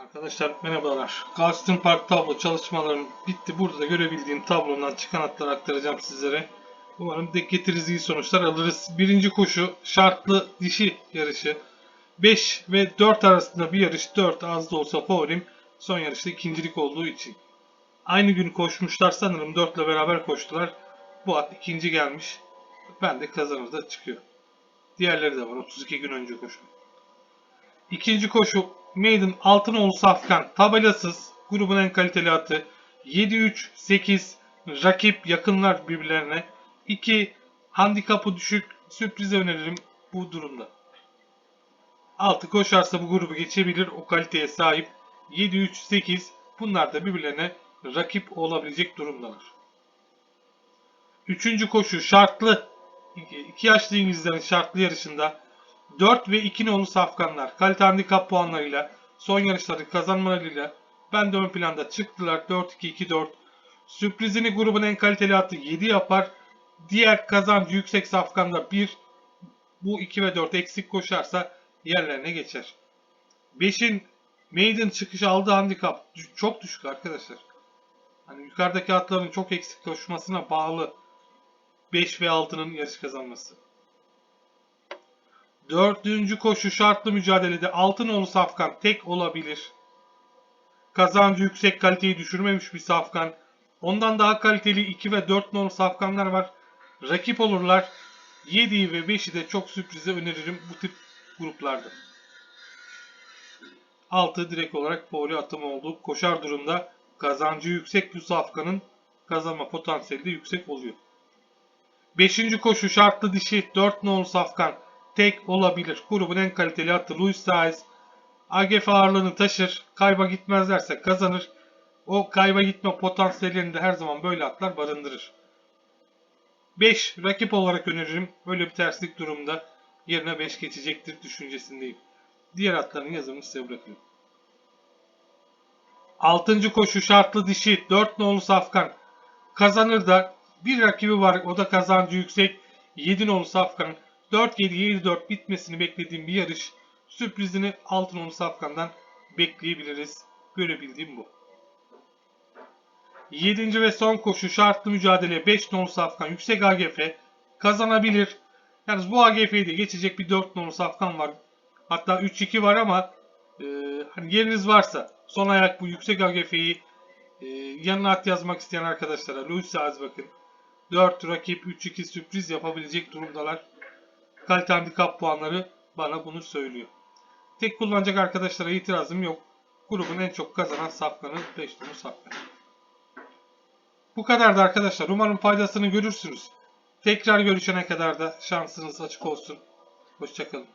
Arkadaşlar merhabalar. Galston Park tablo çalışmalarım bitti. Burada da görebildiğim tablomdan çıkan hatları aktaracağım sizlere. Umarım denk getiririz iyi sonuçlar alırız. Birinci koşu şartlı dişi yarışı. 5 ve 4 arasında bir yarış. 4 az da olsa favorim. Son yarışta ikincilik olduğu için. Aynı gün koşmuşlar sanırım. 4 ile beraber koştular. Bu at ikinci gelmiş. Ben de kazanır da çıkıyor. Diğerleri de var. 32 gün önce koşuyor. İkinci koşu Maiden Altınoğlu Safkan tabelasız grubun en kaliteli atı 7-3-8 rakip yakınlar birbirlerine 2 handikapı düşük sürprize öneririm bu durumda. 6 koşarsa bu grubu geçebilir o kaliteye sahip 7-3-8 bunlar da birbirlerine rakip olabilecek durumdalar. Üçüncü koşu şartlı 2 yaşlı İngilizlerin şartlı yarışında 4 ve 2 nolu safkanlar kalite handikap puanlarıyla son yarışları kazanmalarıyla ben de ön planda çıktılar 4-2-2-4. Sürprizini grubun en kaliteli atı 7 yapar. Diğer kazancı yüksek safkanda 1 bu 2 ve 4 eksik koşarsa yerlerine geçer. 5'in maiden çıkışı aldığı handikap çok düşük arkadaşlar. Hani yukarıdaki atların çok eksik koşmasına bağlı 5 ve 6'nın yarış kazanması. Dördüncü koşu şartlı mücadelede Altınoğlu Safkan tek olabilir. Kazancı yüksek kaliteyi düşürmemiş bir Safkan. Ondan daha kaliteli 2 ve 4 nolu Safkanlar var. Rakip olurlar. 7'yi ve 5'i de çok sürprize öneririm bu tip gruplarda. 6 direkt olarak favori atım oldu. Koşar durumda kazancı yüksek bu Safkan'ın kazanma potansiyeli de yüksek oluyor. 5. koşu şartlı dişi 4 nolu Safkan tek olabilir. Grubun en kaliteli atı Luis Saez. AGF ağırlığını taşır. Kayba gitmezlerse kazanır. O kayba gitme potansiyelini de her zaman böyle atlar barındırır. 5 rakip olarak öneririm. Böyle bir terslik durumda yerine 5 geçecektir düşüncesindeyim. Diğer atların yazımını size bırakıyorum. 6. koşu şartlı dişi 4 nolu Safkan kazanır da bir rakibi var o da kazancı yüksek 7 nolu Safkan'ın 4-7-7-4 bitmesini beklediğim bir yarış. Sürprizini Altınoluk Safkan'dan bekleyebiliriz. Görebildiğim bu. 7. ve son koşu şartlı mücadele 5 nolu Safkan yüksek AGF kazanabilir. Yalnız bu AGF'yi de geçecek bir 4 nolu Safkan var. Hatta 3-2 var ama e, hani yeriniz varsa son ayak bu yüksek AGF'yi e, yanına at yazmak isteyen arkadaşlara Louis Saez bakın. 4 rakip 3-2 sürpriz yapabilecek durumdalar kalite handikap puanları bana bunu söylüyor. Tek kullanacak arkadaşlara itirazım yok. Grubun en çok kazanan safkanı 5 numaralı safkan. Bu kadardı arkadaşlar. Umarım faydasını görürsünüz. Tekrar görüşene kadar da şansınız açık olsun. Hoşçakalın.